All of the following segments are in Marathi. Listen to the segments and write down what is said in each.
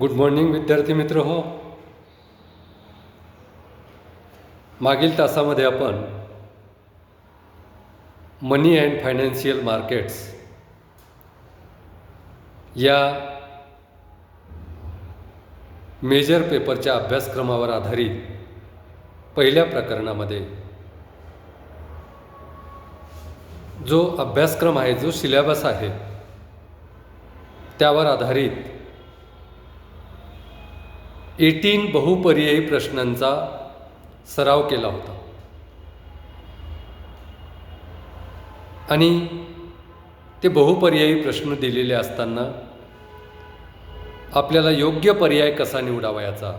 गुड मॉर्निंग विद्यार्थी मित्र हो. मागील तासामध्ये आपण मनी अँड फायनान्शियल मार्केट्स या मेजर पेपरच्या अभ्यासक्रमावर आधारित पहिल्या प्रकरणामध्ये जो अभ्यासक्रम आहे जो सिलेबस आहे त्यावर आधारित एटीन बहुपर्यायी प्रश्नांचा सराव केला होता. आणि ते बहुपर्यायी प्रश्न दिलेले असताना आपल्याला योग्य पर्याय कसा निवडावा याचा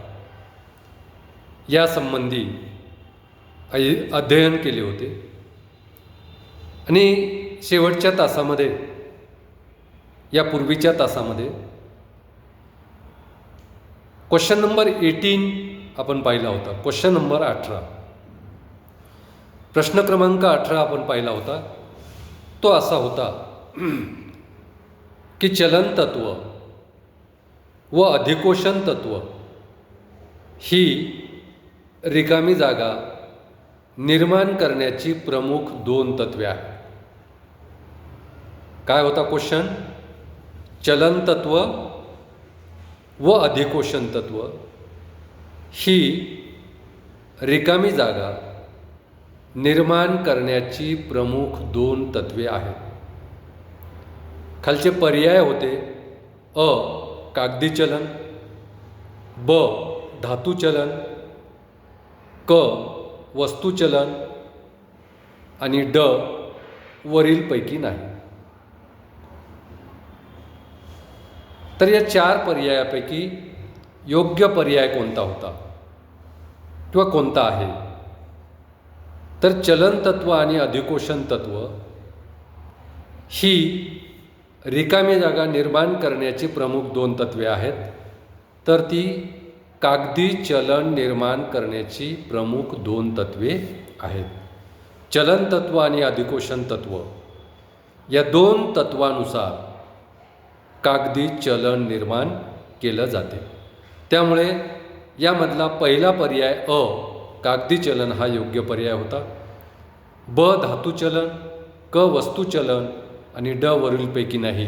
यासंबंधी अध्ययन केले होते. आणि शेवटच्या तासामध्ये या पूर्वीच्या तासामध्ये क्वेश्चन नंबर एटीन आपण पाहिला होता. क्वेश्चन नंबर अठरा. प्रश्न क्रमांक अठरा आपण पाहिला होता. तो असा होता. की चलन तत्व व अधिकोषण तत्व ही रिकामी जागा निर्माण करण्याची प्रमुख दोन तत्वे आहेत. काय होता क्वेश्चन चलन तत्व व अधिकोषण तत्व. ही रिकामी जागा निर्माण करण्याची प्रमुख दोन तत्वे आहेत. खालचे पर्याय होते अ कागदी चलन ब धातू चलन क वस्तू चलन आणि ड वरीलपैकी नाही. तर या चार पर्यायापैकी योग्य पर्याय कोणता होता? किंवा कोणता आहे? तर चलन तत्व आणि अधिकोषण तत्व ही रिकामी जागा निर्माण करण्याची प्रमुख दोन तत्वे आहेत. तर ती कागदी चलन निर्माण करण्याची प्रमुख दोन तत्वे आहेत. चलन तत्व आणि अधिकोषण तत्व या दोन तत्वानुसार कागदी चलन निर्माण केलं जाते. त्यामुळे यामधला पहिला पर्याय अ कागदी चलन हा योग्य पर्याय होता. ब धातू चलन क वस्तू चलन आणि ड वरीलपैकी नाही.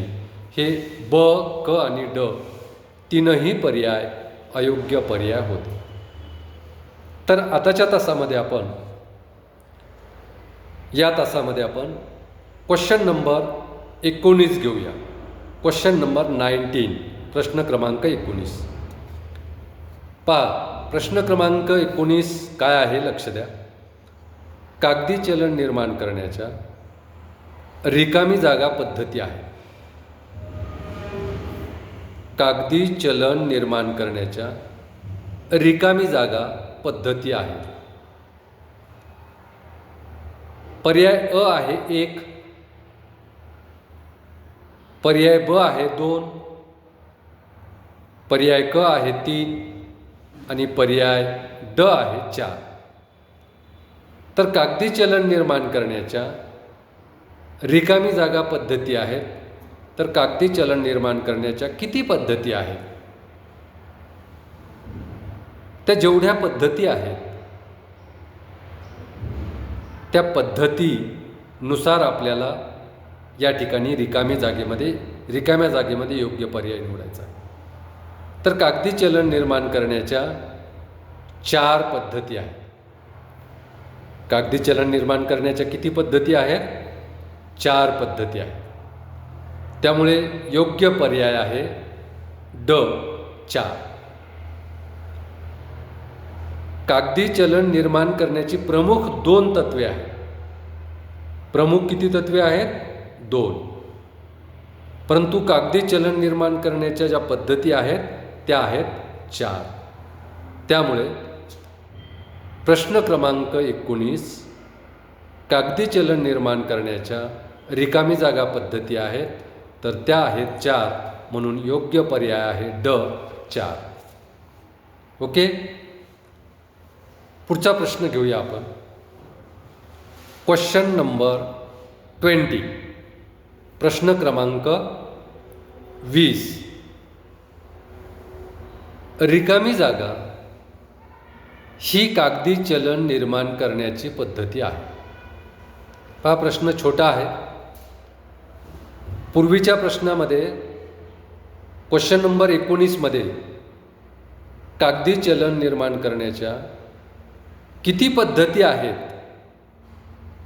हे ब क आणि ड तीनही पर्याय अयोग्य पर्याय होते. तर आताच्या तासामध्ये आपण या तासामध्ये आपण क्वेश्चन नंबर एकोणीस घेऊया. क्वेश्चन नंबर नाईन्टीन प्रश्न क्रमांक एकोणीस. पा प्रश्न क्रमांक एकोणीस काय आहे लक्ष द्या. कागदी चलन निर्माण करण्याच्या रिकामी जागा पद्धती आहे. कागदी चलन निर्माण करण्याच्या रिकामी जागा पद्धती आहेत पर्याय अ आहे एक पर्याय ब आहे दोन. पर्याय क आहे तीन आणि पर्याय ड आहे चार. तर कागदी चलन निर्माण करण्याच्या रिकामी जागा पद्धती आहेत. तर कागदी चलन निर्माण करण्याच्या किती पद्धती आहेत? त्या जेवढ्या पद्धती आहेत त्या पद्धतीनुसार आपल्याला या ठिकाणी रिकामी जागेमध्ये रिकाम्या जागेमध्ये योग्य पर्याय निवडायचा. तर कागदी चलन निर्माण करण्याच्या चार पद्धती आहेत. कागदी चलन निर्माण करण्याच्या किती पद्धती आहेत? चार पद्धती आहेत. त्यामुळे योग्य पर्याय आहे ड चार. कागदी चलन निर्माण करण्याची प्रमुख दोन तत्वे आहेत. प्रमुख किती तत्वे आहेत? दोन. परंतु कागदी चलन निर्माण करण्याच्या ज्या पद्धती आहेत त्या आहेत चार. त्यामुळे प्रश्न क्रमांक एकोणीस कागदी चलन निर्माण करण्याच्या रिकामी जागा पद्धती आहेत तर त्या आहेत चार म्हणून योग्य पर्याय आहे ड चार. ओके? पुढचा प्रश्न घेऊया आपण. क्वेश्चन नंबर ट्वेंटी प्रश्न क्रमांक वीस. रिकामी जागा. ही कागदी चलन निर्माण करण्याची पद्धती आहे. हा प्रश्न छोटा आहे. पूर्वीच्या प्रश्नामध्ये क्वेश्चन नंबर एकोणीसमध्ये कागदी चलन निर्माण करण्याच्या किती पद्धती आहेत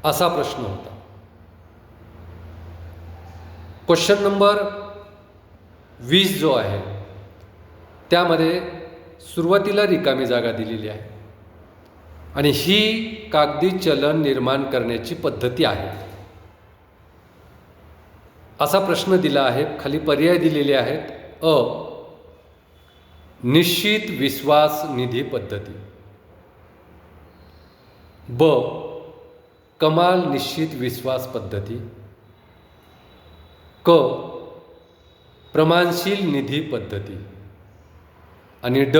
असा प्रश्न होता. क्वेश्चन नंबर वीस जो आहे त्यामध्ये सुरुवातीला रिकामी जागा दिलेली आहे. आणि ही कागदी चलन निर्माण करण्याची पद्धती आहे. असा प्रश्न दिला आहे खाली पर्याय दिलेले आहेत. अ. निश्चित विश्वास निधी पद्धती. ब. कमाल निश्चित विश्वास पद्धती. क. प्रमाणशील निधी पद्धती आणि ड.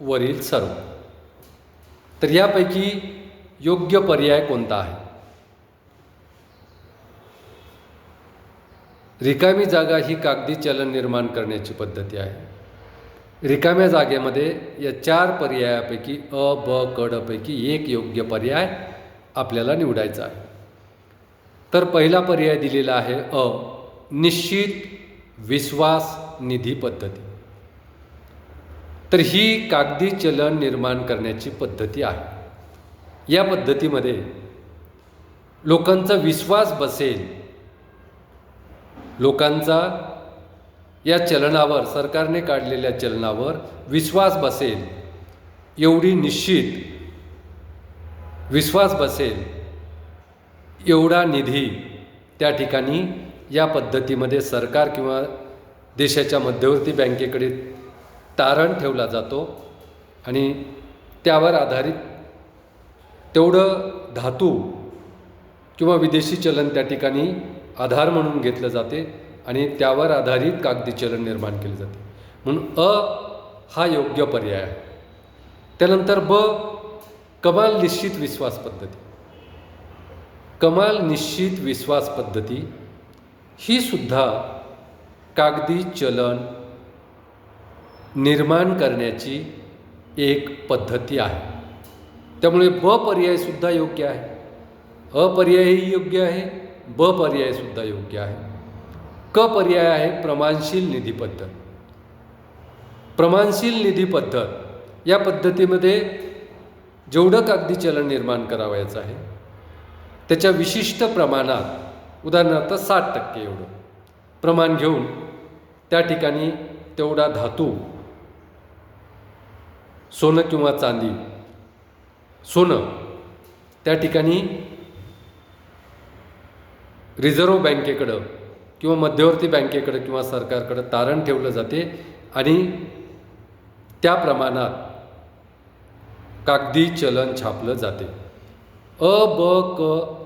वरील सर्व. तर यापैकी योग्य पर्याय कोणता आहे? रिकामी जागा ही कागदी चलन निर्माण करण्याची पद्धती आहे. रिकाम्या जागेमध्ये या चार पर्यायापैकी अ ब कडपैकी एक योग्य पर्याय आपल्याला निवडायचा आहे. तर पहिला पर्याय दिलेला आहे अ. निश्चित विश्वास निधी पद्धती. तर ही कागदी चलन निर्माण करण्याची पद्धती आहे. या पद्धतीमध्ये लोकांचा विश्वास बसेल. लोकांचा या चलनावर सरकारने काढलेल्या चलनावर विश्वास बसेल. एवढी निश्चित विश्वास बसेल. एवढा निधी त्या ठिकाणी या पद्धतीमध्ये सरकार किंवा देशाच्या मध्यवर्ती बँकेकडे तारण ठेवला जातो आणि त्यावर आधारित तेवढं धातू किंवा विदेशी चलन त्या ठिकाणी आधार म्हणून घेतलं जाते आणि त्यावर आधारित कागदी चलन निर्माण केले जाते. म्हणून अ हा योग्य पर्याय आहे. त्यानंतर ब कमाल निश्चित विश्वास पद्धती. कमाल निश्चित विश्वास पद्धती ही सुद्धा कागदी चलन निर्माण करण्याची एक पद्धती आहे. त्यामुळे ब पर्यायसुद्धा योग्य आहे. अ पर्यायही योग्य आहे ब पर्यायसुद्धा योग्य आहे. क पर्याय आहे प्रमाणशील निधी पद्धत. प्रमाणशील निधी पद्धत या पद्धतीमध्ये जेवढं कागदी चलन निर्माण करावायचं आहे त्याच्या विशिष्ट प्रमाणात उदाहरणार्थ साठ टक्के एवढं. प्रमाण घेऊन त्या ठिकाणी तेवढा धातू सोनं किंवा चांदी सोनं त्या ठिकाणी रिझर्व्ह बँकेकडं किंवा मध्यवर्ती बँकेकडं किंवा सरकारकडं तारण ठेवलं जाते आणि त्या प्रमाणात कागदी चलन छापलं जाते. अ ब क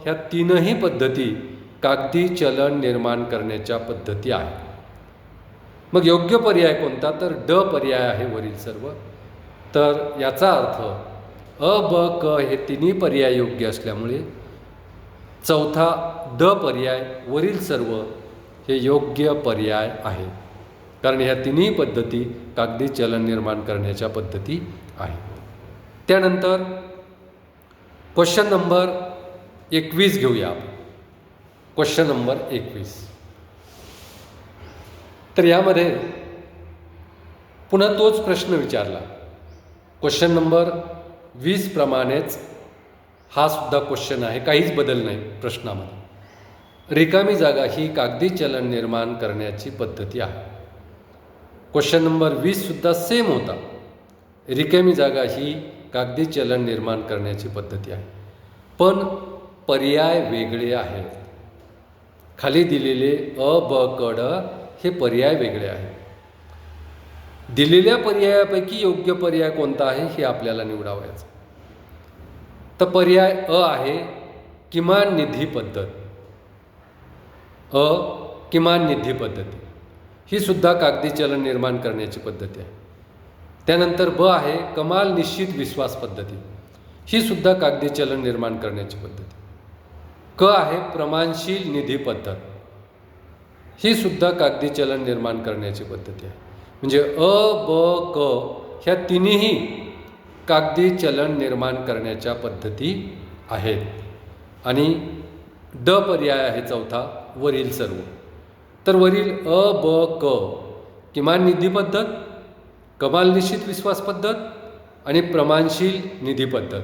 ह्या तीनही पद्धती कागदी चलन निर्माण करण्याच्या पद्धती आहेत मग योग्य पर्याय कोणता? तर ड पर्याय आहे वरील सर्व. तर याचा अर्थ अ ब क हे तिन्ही पर्याय योग्य असल्यामुळे चौथा ड पर्याय वरील सर्व हे योग्य पर्याय आहे. कारण ह्या तिन्ही पद्धती कागदी चलन निर्माण करण्याच्या पद्धती आहेत त्यानंतर क्वेश्चन नंबर एकवीस घेऊया आपण. क्वेश्चन नंबर एकवीस. तर यामध्ये पुन्हा तोच प्रश्न विचारला. क्वेश्चन नंबर वीस प्रमाणेच हा सुद्धा क्वेश्चन आहे काहीच बदल नाही प्रश्नामध्ये. रिकामी जागा ही कागदी चलन निर्माण करण्याची पद्धती आहे. क्वेश्चन नंबर वीससुद्धा सेम होता. रिकामी जागा ही कागदी चलन निर्माण करण्याची पद्धती आहे. पण पर्याय वेगळे आहेत. खाली दिलेले अ ब क ड हे पर्याय वेगळे आहेत. दिलेल्या पर्यायापैकी योग्य पर्याय कोणता आहे हे आपल्याला निवडावायचं. तर पर्याय अ आहे किमान निधी पद्धत. अ किमान निधी पद्धती. ही सुद्धा कागदी चलन निर्माण करण्याची पद्धती आहे. त्यानंतर ब आहे कमाल निश्चित विश्वास पद्धती. ही सुद्धा कागदी चलन निर्माण करण्याची पद्धती. क आहे प्रमाणशील निधी पद्धत. ही सुद्धा कागदी चलन निर्माण करण्याची पद्धती आहे. म्हणजे अ ब क ह्या तिन्ही कागदी चलन निर्माण करण्याच्या पद्धती आहेत. आणि ड पर्याय आहे चौथा वरील सर्व. तर वरील अ ब क किमान निधी पद्धत कमाल निश्चित विश्वास पद्धत आणि प्रमाणशील निधी पद्धत.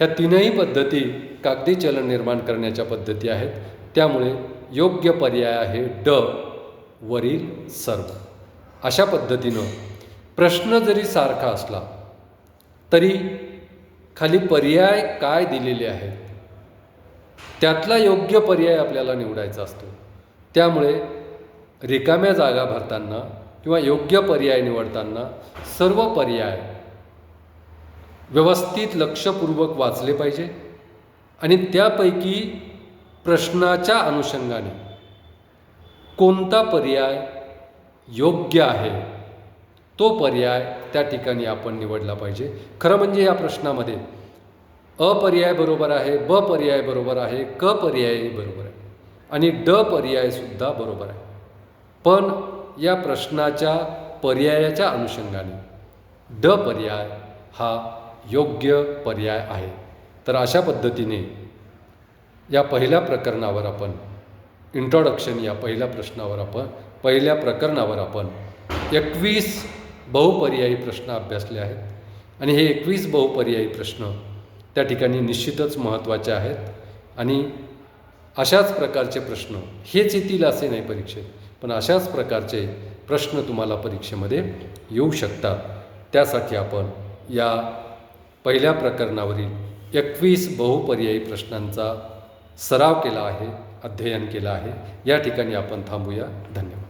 ह्या तीनही पद्धती कागदी चलन निर्माण करण्याच्या पद्धती आहेत. त्यामुळे योग्य पर्याय आहे ड वरील सर्व. अशा पद्धतीनं प्रश्न जरी सारखा असला तरी खाली पर्याय काय दिलेले आहेत? त्यातला योग्य पर्याय आपल्याला निवडायचा असतो. त्यामुळे रिकाम्या जागा भरताना किंवा योग्य पर्याय निवडताना सर्व पर्याय व्यवस्थित लक्षपूर्वक वाचले पाहिजे आणि त्यापैकी प्रश्नाच्या अनुषंगाने कोणता पर्याय योग्य आहे तो पर्याय त्या ठिकाणी आपण निवडला पाहिजे. खरं म्हणजे या प्रश्नामध्ये अ पर्याय बरोबर आहे ब पर्याय बरोबर आहे क पर्यायही बरोबर आहे आणि ड पर्यायसुद्धा बरोबर आहे. पण या प्रश्नाच्या पर्यायाच्या अनुषंगाने ड पर्याय हा योग्य पर्याय आहे. तर अशा पद्धतीने या पहिल्या प्रकरणावर आपण इंट्रोडक्शन या पहिल्या प्रश्नावर आपण पहिल्या प्रकरणावर आपण एकवीस बहुपर्यायी प्रश्न अभ्यासले आहेत. आणि हे एकवीस बहुपर्यायी प्रश्न त्या ठिकाणी निश्चितच महत्त्वाचे आहेत. आणि अशाच प्रकारचे प्रश्न हेच येतील असे नाही परीक्षेत पण अशाच प्रकारचे प्रश्न तुम्हाला परीक्षेमध्ये येऊ शकतात. त्यासाठी आपण या पहिल्या प्रकरणावरील एकवीस बहुपर्यायी प्रश्नांचा सराव केला आहे अध्ययन केलं आहे. या ठिकाणी आपण थांबूया. धन्यवाद.